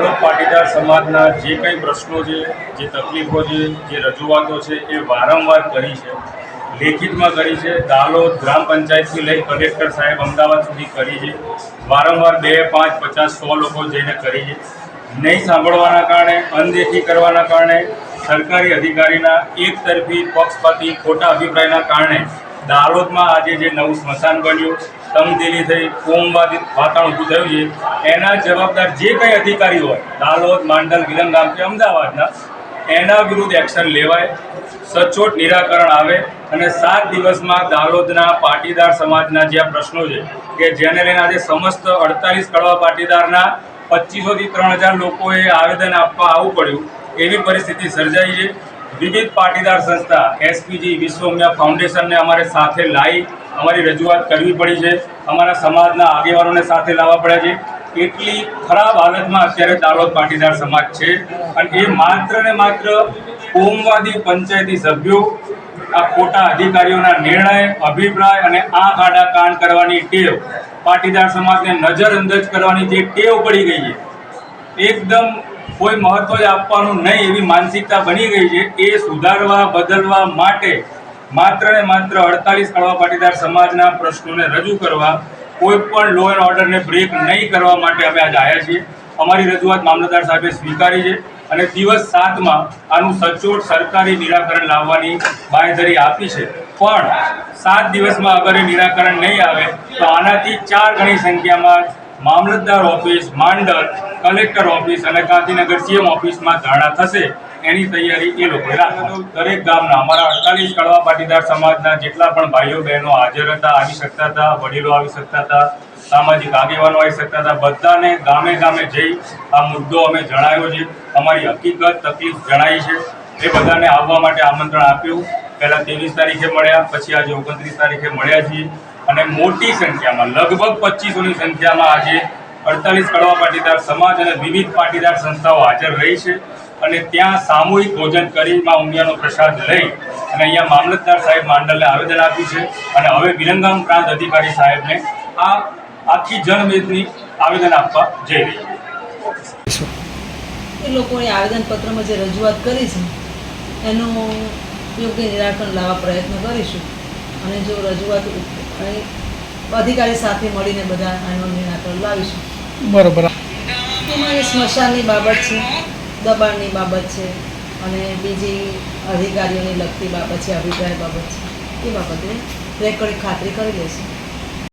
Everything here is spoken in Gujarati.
દાહોદ પાટીદાર સમાજના જે કંઈ પ્રશ્નો છે, જે તકલીફો છે, જે રજૂઆતો છે, એ વારંવાર કરી છે. લેખિતમાં કરી છે. દાલોદ ગ્રામ પંચાયતથી લઈ કલેક્ટર સાહેબ અમદાવાદ સુધી કરી છે. વારંવાર બે, પાંચ, પચાસ, સો લોકો જઈને કરી છે. નહીં સાંભળવાના કારણે, અનદેખી કરવાના કારણે સરકારી અધિકારીના એક તરફી પક્ષપાતી ખોટા અભિપ્રાયના કારણે દાહોદમાં આજે જે નવું સ્મશાન બન્યું તમદિલી થઈ કોમવાદી વાતાવરણ ઊભું થયું છે, એના જવાબદાર જે કંઈ અધિકારી હોય, દાહોદ, માંડલ વિલંગામ કે અમદાવાદના, એના વિરુદ્ધ એક્શન લેવાય, સચોટ નિરાકરણ આવે અને સાત દિવસમાં દાહોદના પાટીદાર સમાજના જે પ્રશ્નો છે, કે જેને લઈને આજે સમસ્ત અડતાલીસ કડવા પાટીદારના પચીસોથી ત્રણ હજાર લોકોએ આવેદન આપવા આવવું પડ્યું, એવી પરિસ્થિતિ સર્જાઈ છે. વિવિધ પાટીદાર સંસ્થા, એસપીજી, વિશ્વમ્યા ફાઉન્ડેશનને અમારે સાથે લાવી અમારી રજૂઆત કરવી પડી છે. અમારા સમાજના આગેવાનોને સાથે લાવવા પડ્યા છે. એટલી ખરાબ હાલતમાં અત્યારે દાલોદ પાટીદાર સમાજ છે. અને એ માત્ર ને માત્ર કોમવાદી પંચાયતી સભ્યો, આ ખોટા અધિકારીઓના નિર્ણય, અભિપ્રાય અને આંખ આડા કાન કરવાની ટેવ પાટીદાર સમાજને નજરઅંદાજ કરવાની જે ટેવ પડી ગઈ છે. એકદમ કોઈ મહત્વ જ આપવાનું નહીં એવી માનસિકતા બની ગઈ છે. એ સુધારવા, બદલવા માટે માત્ર ને માત્ર અડતાલીસ કડવા પાટીદાર સમાજના પ્રશ્નોને રજૂ કરવા, કોઈ પણ લો એન્ડ ઓર્ડરને બ્રેક નહીં કરવા માટે અમે આજે આવ્યા છીએ. અમારી રજૂઆત મામલતદાર સાહેબે સ્વીકારી છે અને દિવસ સાતમાં આનું સચોટ સરકારી નિરાકરણ લાવવાની બાંયધરી આપી છે. પણ સાત દિવસમાં અગર એ નિરાકરણ નહીં આવે, તો આનાથી ચાર ગણી સંખ્યામાં મામલતદાર ઓફિસ, માંડલ, કલેક્ટર ઓફિસ અને ગાંધીનગર સીએમ ઓફિસમાં ધરણા થશે. એની તૈયારી એ લોકોએ દરેક ગામના અમારા અડતાલીસ કડવા પાટીદાર સમાજના જેટલા પણ ભાઈઓ, બહેનો હાજર હતા, આવી શકતા હતા, વડીલો આવી શકતા હતા, સામાજિક આગેવાનો આવી શકતા હતા, બધાને ગામે ગામે જઈ આ મુદ્દો અમે જણાવ્યો છે. અમારી હકીકત, તકલીફ જણાવી છે. એ બધાને આવવા માટે આમંત્રણ આપ્યું. પહેલાં ત્રેવીસ તારીખે મળ્યા, પછી આજે ઓગણત્રીસ તારીખે મળ્યા છીએ. અને મોટી સંખ્યામાં, લગભગ પચીસોની સંખ્યામાં આજે અડતાલીસ કડવા પાટીદાર સમાજ અને વિવિધ પાટીદાર સંસ્થાઓ હાજર રહી છે. અને ત્યાં સામૂહિક ભોજન કરી માં ઉમિયાનો પ્રસાદ લઈ અને અહીંયા મામલતદાર સાહેબ માંડલને આવેદન આપ્યું છે. અને હવે વિરંગામ પ્રાંત અધિકારી સાહેબને આ આખી જનમેદની આવેદન આપવા જઈ રહી છે. એ લોકોએ આવેદનપત્રમાં જે રજૂઆત કરી છે, એનું યોગ્ય નિરાકરણ લાવવા પ્રયત્ન કરીશું. અને જો રજૂઆત અધિકારી સાથે મળીને બધા આનું નિરાકરણ લાવીશું. બરોબર. એમાં સ્મશાનની બાબત છે દબાણની બાબત છે અને બીજી અધિકારીઓની લગતી બાબત છે અભિપ્રાય બાબત છે. એ બાબતે રેકોર્ડ ખાતરી કરી લઈશું